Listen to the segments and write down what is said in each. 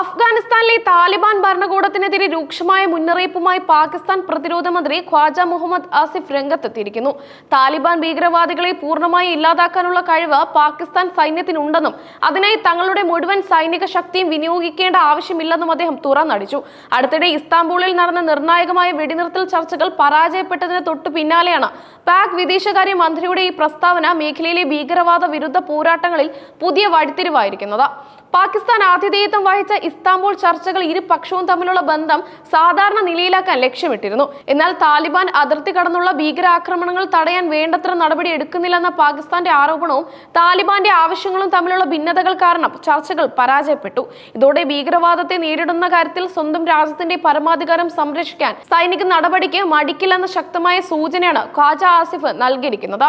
അഫ്ഗാനിസ്ഥാനിലെ താലിബാൻ ഭരണകൂടത്തിനെതിരെ രൂക്ഷമായ മുന്നറിയിപ്പുമായി പാകിസ്ഥാൻ പ്രതിരോധ മന്ത്രി ഖ്വാജ മുഹമ്മദ് ആസിഫ് രംഗത്തെത്തിയിരിക്കുന്നു. താലിബാൻ ഭീകരവാദികളെ പൂർണമായി ഇല്ലാതാക്കാനുള്ള കഴിവ് പാകിസ്ഥാൻ സൈന്യത്തിനുണ്ടെന്നും അതിനായി തങ്ങളുടെ മുഴുവൻ സൈനിക ശക്തിയും വിനിയോഗിക്കേണ്ട ആവശ്യമില്ലെന്നും അദ്ദേഹം തുറന്നടിച്ചു. അടുത്തിടെ ഇസ്താംബൂളിൽ നടന്ന നിർണായകമായ വെടിനിർത്തൽ ചർച്ചകൾ പരാജയപ്പെട്ടതിന് തൊട്ടു പിന്നാലെയാണ് പാക് വിദേശകാര്യ മന്ത്രിയുടെ ഈ പ്രസ്താവന മേഖലയിലെ ഭീകരവാദ വിരുദ്ധ പോരാട്ടങ്ങളിൽ പുതിയ വഴിത്തിരിവായിരിക്കുന്നത്. പാകിസ്ഥാൻ ആതിഥേയത്വം വഹിച്ച ഇസ്താംബുൾ ചർച്ചകൾ ഇരുപക്ഷവും തമ്മിലുള്ള ബന്ധം സാധാരണ നിലയിലാക്കാൻ ലക്ഷ്യമിട്ടിരുന്നു. എന്നാൽ താലിബാൻ അതിർത്തി കടന്നുള്ള ഭീകരാക്രമണങ്ങൾ തടയാൻ വേണ്ടത്ര നടപടി എടുക്കുന്നില്ലെന്ന പാകിസ്ഥാന്റെ ആരോപണവും താലിബാന്റെ ആവശ്യങ്ങളും തമ്മിലുള്ള ഭിന്നതകൾ കാരണം ചർച്ചകൾ പരാജയപ്പെട്ടു. ഇതോടെ ഭീകരവാദത്തെ നേരിടുന്ന കാര്യത്തിൽ സ്വന്തം രാജ്യത്തിന്റെ പരമാധികാരം സംരക്ഷിക്കാൻ സൈനിക നടപടിക്ക് മടിക്കില്ലെന്ന ശക്തമായ സൂചനയാണ് ഖാജ ആസിഫ് നൽകിയിരിക്കുന്നത്.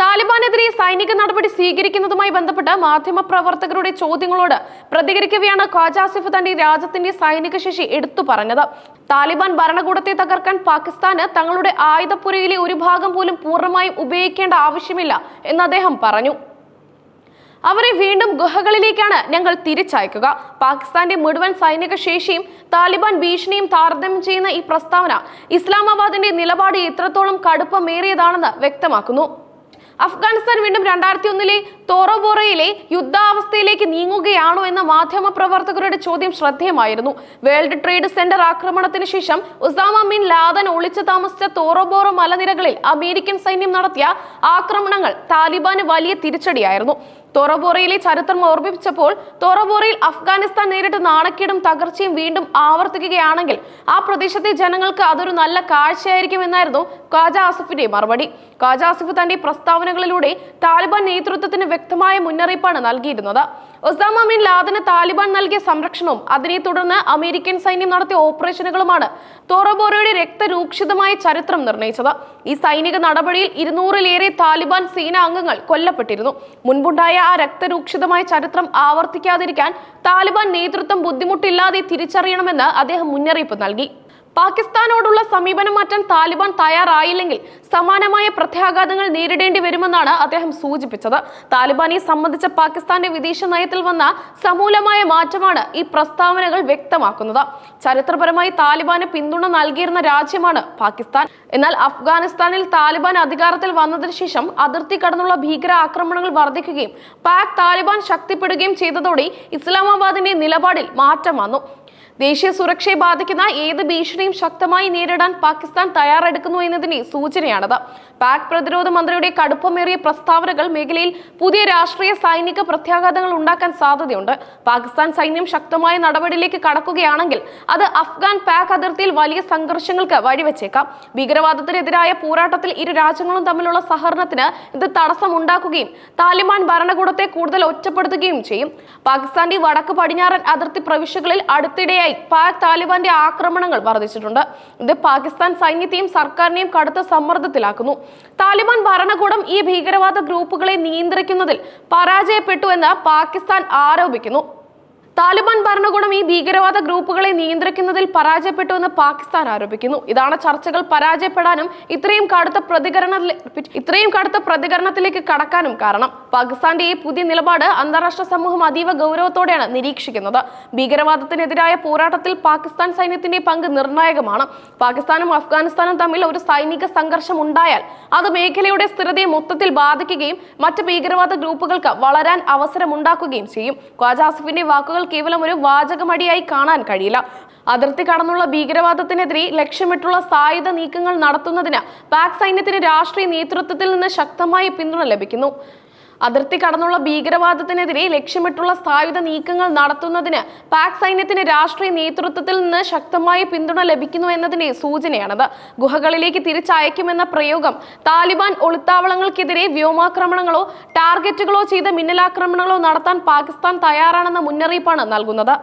താലിബാനെതിരെ സൈനിക നടപടി സ്വീകരിക്കുന്നതുമായി ബന്ധപ്പെട്ട് മാധ്യമപ്രവർത്തകരുടെ ചോദ്യങ്ങളോട് പ്രതികരിക്കവെയാണ് ഖ്വാജ ആസിഫ് തന്റെ രാജ്യത്തിന്റെ സൈനിക ശേഷി എടുത്തു പറഞ്ഞത്. താലിബാൻ ഭരണകൂടത്തെ തകർക്കാൻ പാകിസ്ഥാന് തങ്ങളുടെ ആയുധപ്പുരയിലെ ഒരു ഭാഗം പോലും പൂർണമായും ഉപയോഗിക്കേണ്ട ആവശ്യമില്ല എന്ന് അദ്ദേഹം പറഞ്ഞു. അവരെ വീണ്ടും ഗുഹകളിലേക്കാണ് ഞങ്ങൾ തിരിച്ചയക്കുക. പാകിസ്ഥാന്റെ മുഴുവൻ സൈനിക ശേഷിയും താലിബാൻ ഭീഷണിയും താരതമ്യം ചെയ്യുന്ന ഈ പ്രസ്താവന ഇസ്ലാമാബാദിന്റെ നിലപാട് എത്രത്തോളം കടുപ്പമേറിയതാണെന്ന് വ്യക്തമാക്കുന്നു. അഫ്ഗാനിസ്ഥാൻ വീണ്ടും രണ്ടായിരത്തി ഒന്നിലെ തോറോബോറയിലെ യുദ്ധാവസ്ഥയിലേക്ക് നീങ്ങുകയാണോ എന്ന മാധ്യമ പ്രവർത്തകരുടെ ചോദ്യം ശ്രദ്ധേയമായിരുന്നു. വേൾഡ് ട്രേഡ് സെന്റർ ആക്രമണത്തിന് ശേഷം ഉസാമ ബിൻ ലാദൻ ഒളിച്ചു താമസിച്ച തോറബോറ മലനിരകളിൽ അമേരിക്കൻ സൈന്യം നടത്തിയ ആക്രമണങ്ങൾ താലിബാന് വലിയ തിരിച്ചടിയായിരുന്നു. തോറബോറയിലെ ചരിത്രം ഓർമ്മിപ്പിച്ചപ്പോൾ തോറബോറയിൽ അഫ്ഗാനിസ്ഥാൻ നേരിട്ട നാണക്കേടും തകർച്ചയും വീണ്ടും ആവർത്തിക്കുകയാണെങ്കിൽ ആ പ്രദേശത്തെ ജനങ്ങൾക്ക് അതൊരു നല്ല കാഴ്ചയായിരിക്കും എന്നായിരുന്നു ഖാജ ആസിഫിന്റെ മറുപടി. ഖാജ ആസിഫ് തന്റെ പ്രസ്താവനകളിലൂടെ താലിബാൻ നേതൃത്വത്തിന് വ്യക്തമായ മുന്നറിയിപ്പാണ് നൽകിയിരുന്നത്. ഒസാമ ബിൻ ലാദന് താലിബാൻ നൽകിയ സംരക്ഷണവും അതിനെ തുടർന്ന് അമേരിക്കൻ സൈന്യം നടത്തിയ ഓപ്പറേഷനുകളുമാണ് തോറബോറയുടെ രക്തരൂക്ഷിതമായ ചരിത്രം നിർണയിച്ചത്. ഈ സൈനിക നടപടിയിൽ ഇരുന്നൂറിലേറെ താലിബാൻ സേനാ അംഗങ്ങൾ കൊല്ലപ്പെട്ടിരുന്നു. മുൻപുണ്ടായ ആ രക്തരൂക്ഷിതമായ ചരിത്രം ആവർത്തിക്കാതിരിക്കാൻ താലിബാൻ നേതൃത്വം ബുദ്ധിമുട്ടില്ലാതെ തിരിച്ചറിയണമെന്ന് അദ്ദേഹം മുന്നറിയിപ്പ് നൽകി. പാകിസ്ഥാനോടുള്ള സമീപനം മാറ്റാൻ താലിബാൻ തയ്യാറായില്ലെങ്കിൽ സമാനമായ പ്രത്യാഘാതങ്ങൾ നേരിടേണ്ടി വരുമെന്നാണ് അദ്ദേഹം സൂചിപ്പിച്ചത്. താലിബാനെ സംബന്ധിച്ച പാകിസ്ഥാന്റെ വിദേശ നയത്തിൽ വന്ന സമൂലമായ മാറ്റമാണ് ഈ പ്രസ്താവനകൾ വ്യക്തമാക്കുന്നത്. ചരിത്രപരമായി താലിബാന് പിന്തുണ നൽകിയിരുന്ന രാജ്യമാണ് പാകിസ്ഥാൻ. എന്നാൽ അഫ്ഗാനിസ്ഥാനിൽ താലിബാൻ അധികാരത്തിൽ വന്നതിന് ശേഷം അതിർത്തി കടന്നുള്ള ഭീകര ആക്രമണങ്ങൾ വർദ്ധിക്കുകയും പാക് താലിബാൻ ശക്തിപ്പെടുകയും ചെയ്തതോടെ ഇസ്ലാമാബാദിന്റെ നിലപാടിൽ മാറ്റം വന്നു. ദേശീയ സുരക്ഷയെ ബാധിക്കുന്ന ഏത് ഭീഷണിയും ശക്തമായി നേരിടാൻ പാകിസ്ഥാൻ തയ്യാറെടുക്കുന്നു എന്നതിന്റെ സൂചനയാണത്. പാക് പ്രതിരോധ മന്ത്രിയുടെ കടുപ്പമേറിയ പ്രസ്താവനകൾ മേഖലയിൽ പുതിയ രാഷ്ട്രീയ സൈനിക പ്രത്യാഘാതങ്ങൾ ഉണ്ടാക്കാൻ സാധ്യതയുണ്ട്. പാകിസ്ഥാൻ സൈന്യം ശക്തമായ നടപടിയിലേക്ക് കടക്കുകയാണെങ്കിൽ അത് അഫ്ഗാൻ പാക് അതിർത്തിയിൽ വലിയ സംഘർഷങ്ങൾക്ക് വഴിവെച്ചേക്കാം. ഭീകരവാദത്തിനെതിരായ പോരാട്ടത്തിൽ ഇരു രാജ്യങ്ങളും തമ്മിലുള്ള സഹകരണത്തിന് ഇത് തടസ്സമുണ്ടാക്കുകയും താലിബാൻ ഭരണകൂടത്തെ കൂടുതൽ ഒറ്റപ്പെടുത്തുകയും ചെയ്യും. പാകിസ്ഥാന്റെ വടക്ക് പടിഞ്ഞാറൻ അതിർത്തി പ്രവിശ്യകളിൽ അടുത്തിടെയായി പാക് താലിബാന്റെ ആക്രമണങ്ങൾ വർദ്ധിച്ചിട്ടുണ്ട്. ഇത് പാകിസ്ഥാൻ സൈന്യത്തെയും സർക്കാരിനെയും കടുത്ത സമ്മർദ്ദത്തിലാക്കുന്നു. താലിബാൻ ഭരണകൂടം ഈ ഭീകരവാദ ഗ്രൂപ്പുകളെ നിയന്ത്രിക്കുന്നതിൽ പരാജയപ്പെട്ടു എന്ന് പാകിസ്ഥാൻ ആരോപിക്കുന്നു. താലിബാൻ ഭരണകൂടം ഈ ഭീകരവാദ ഗ്രൂപ്പുകളെ നിയന്ത്രിക്കുന്നതിൽ പരാജയപ്പെട്ടുവെന്ന് പാകിസ്ഥാൻ ആരോപിക്കുന്നു. ഇതാണ് ചർച്ചകൾ പരാജയപ്പെടാനും ഇത്രയും കടുത്ത പ്രതികരണ ഇത്രയും കടുത്ത പ്രതികരണത്തിലേക്ക് കടക്കാനും കാരണം. പാകിസ്ഥാന്റെ ഈ പുതിയ നിലപാട് അന്താരാഷ്ട്ര സമൂഹം അതീവ ഗൗരവത്തോടെയാണ് നിരീക്ഷിക്കുന്നത്. ഭീകരവാദത്തിനെതിരായ പോരാട്ടത്തിൽ പാകിസ്ഥാൻ സൈന്യത്തിന്റെ പങ്ക് നിർണായകമാണ്. പാകിസ്ഥാനും അഫ്ഗാനിസ്ഥാനും തമ്മിൽ ഒരു സൈനിക സംഘർഷം ഉണ്ടായാൽ അത് മേഖലയുടെ സ്ഥിരതയെ മൊത്തത്തിൽ ബാധിക്കുകയും മറ്റ് ഭീകരവാദ ഗ്രൂപ്പുകൾക്ക് വളരാൻ അവസരമുണ്ടാക്കുകയും ചെയ്യും. ഖ്വാജാസിഫിന്റെ വാക്കുകൾ കേവലം ഒരു വാചകമടിയായി കാണാൻ കഴിയില്ല. അതിർത്തി കടന്നുള്ള ഭീകരവാദത്തിനെതിരെ ലക്ഷ്യമിട്ടുള്ള സായുധ നീക്കങ്ങൾ നടത്തുന്നതിന് പാക് സൈന്യത്തിന് രാഷ്ട്രീയ നേതൃത്വത്തിൽ നിന്ന് ശക്തമായ പിന്തുണ ലഭിക്കുന്നു. അതിർത്തി കടന്നുള്ള ഭീകരവാദത്തിനെതിരെ ലക്ഷ്യമിട്ടുള്ള സായുധ നീക്കങ്ങൾ നടത്തുന്നതിന് പാക് സൈന്യത്തിന് രാഷ്ട്രീയ നേതൃത്വത്തിൽ നിന്ന് ശക്തമായ പിന്തുണ ലഭിക്കുന്നു എന്നതിന്റെ സൂചനയാണത്. ഗുഹകളിലേക്ക് തിരിച്ചയക്കുമെന്ന പ്രയോഗം താലിബാൻ ഒളിത്താവളങ്ങൾക്കെതിരെ വ്യോമാക്രമണങ്ങളോ ടാർഗറ്റുകളോ ചെയ്ത മിന്നലാക്രമണങ്ങളോ നടത്താൻ പാകിസ്ഥാൻ തയ്യാറാണെന്ന മുന്നറിയിപ്പാണ് നൽകുന്നത്.